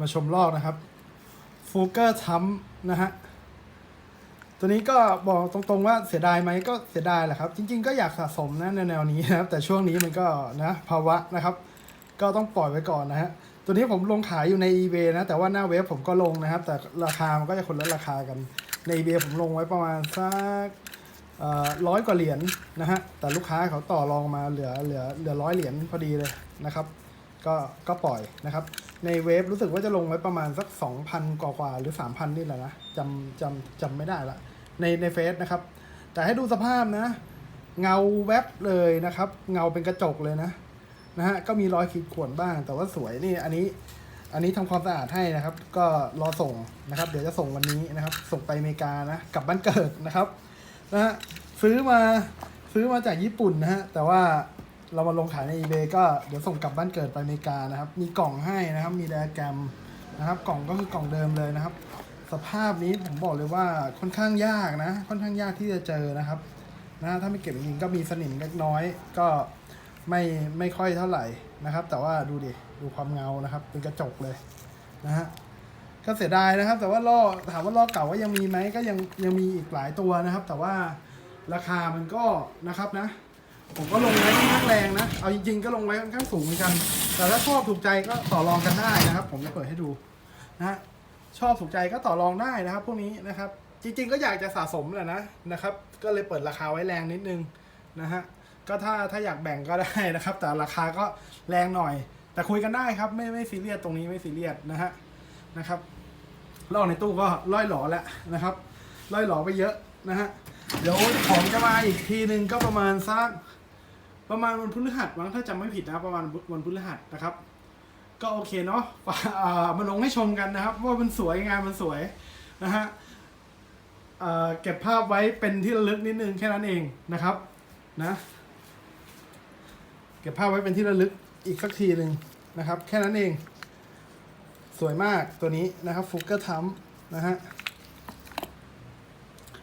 มาชมลอกนะครับฟูเกอร์ทัมนะฮะตัวนี้ก็บอกตรงๆว่าเสียดายไหมก็เสียดายแหละครับ จริง ๆ ก็อยากสะสมนะในแนวนี้นะครับ แต่ช่วงนี้มันก็นะภาวะนะครับ ก็ต้องปล่อยไว้ก่อนนะฮะตัวนี้ผมลงขายอยู่ใน eBay นะ แต่ว่าหน้าเว็บผมก็ลงนะครับ แต่ราคามันก็จะคนละราคากันใน eBay ผมลงไว้ประมาณสักร้อยกว่าเหรียญนะฮะแต่ลูกค้าเขาต่อรองมาเหลือเหลือเหลือร้อยเหรียญพอดีเลยนะครับ ก็ก็ปล่อยนะครับ ในเว็บรู้สึกว่าจะลงไว้ประมาณสัก 2,000 กว่ากว่าหรือ 3,000 นี่แหละนะจำจำจำไม่ได้ละในในเฟซนะครับ แต่ให้ดูสภาพนะ เงาแวบเลยนะครับ เงาเป็นกระจกเลยนะนะฮะก็มีรอยขีดข่วนบ้าง แต่ว่าสวยนี่อันนี้อันนี้ทำความสะอาดให้นะครับ ก็รอส่งนะครับ เดี๋ยวจะส่งวันนี้นะครับ ส่งไปอเมริกานะกลับบ้านเกิดนะครับนะฮะซื้อมาซื้อมาจากญี่ปุ่นนะฮะแต่ว่า เรามาลงขายใน eBay ก็เดี๋ยวส่งกลับบ้านเกิดไปอเมริกานะครับ มีกล่องให้นะครับ มีไดอะแกรมนะครับ กล่องก็คือกล่องเดิมเลยนะครับ สภาพนี้ผมบอกเลยว่าค่อนข้างยากนะ ค่อนข้างยากที่จะเจอนะครับนะถ้าไม่เก็บจริงก็มีสนิมเล็กน้อย ก็ไม่ไม่ค่อยเท่าไหร่นะครับ แต่ว่าดูดิดูความเงานะครับ เป็นกระจกเลยนะฮะก็เสียดายนะครับ แต่ว่าล่อถามว่าล่อเก่าว่ายังมีไหมก็ยังยังมีอีกหลายตัวนะครับ แต่ว่าราคามันก็นะครับนะ ผมก็ลงไว้ค่อนข้างแรงนะ เอาจริง ๆ ก็ลงไว้ค่อนข้างสูงเหมือนกัน แต่ถ้าชอบถูกใจก็ต่อรองกันได้นะครับ ผมจะเปิดให้ดูนะชอบถูกใจก็ต่อรองได้นะครับ พวกนี้นะครับ จริง ๆ ก็อยากจะสะสมแหละนะนะครับ ก็เลยเปิดราคาไว้แรงนิดนึงนะฮะก็ถ้าถ้าอยากแบ่งก็ได้นะครับ แต่ราคาก็แรงหน่อย แต่คุยกันได้ครับไม่ไม่ซีเรียสตรงนี้ไม่ซีเรียสนะฮะนะครับลอกในตู้ก็ล่อยหลอแล้วนะครับล่อยหลอไปเยอะนะฮะเดี๋ยวของจะมาอีกทีหนึ่งก็ประมาณสัก ประมาณวันพฤหัสมั้งถ้าจำไม่ผิดนะประมาณวันพฤหัสนะครับ ก็โอเคเนาะมาลงให้ชมกันนะครับ ว่ามันสวยงานมันสวยนะฮะเก็บภาพไว้เป็นที่ระลึกนิดนึงแค่นั้นเองนะครับนะเก็บภาพไว้เป็นที่ระลึกอีกสักทีหนึ่งนะครับ แค่นั้นเอง สวยมากตัวนี้นะครับฟุกเกอร์ทัมนะฮะ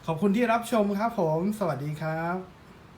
ขอบคุณที่รับชมครับผม สวัสดีครับ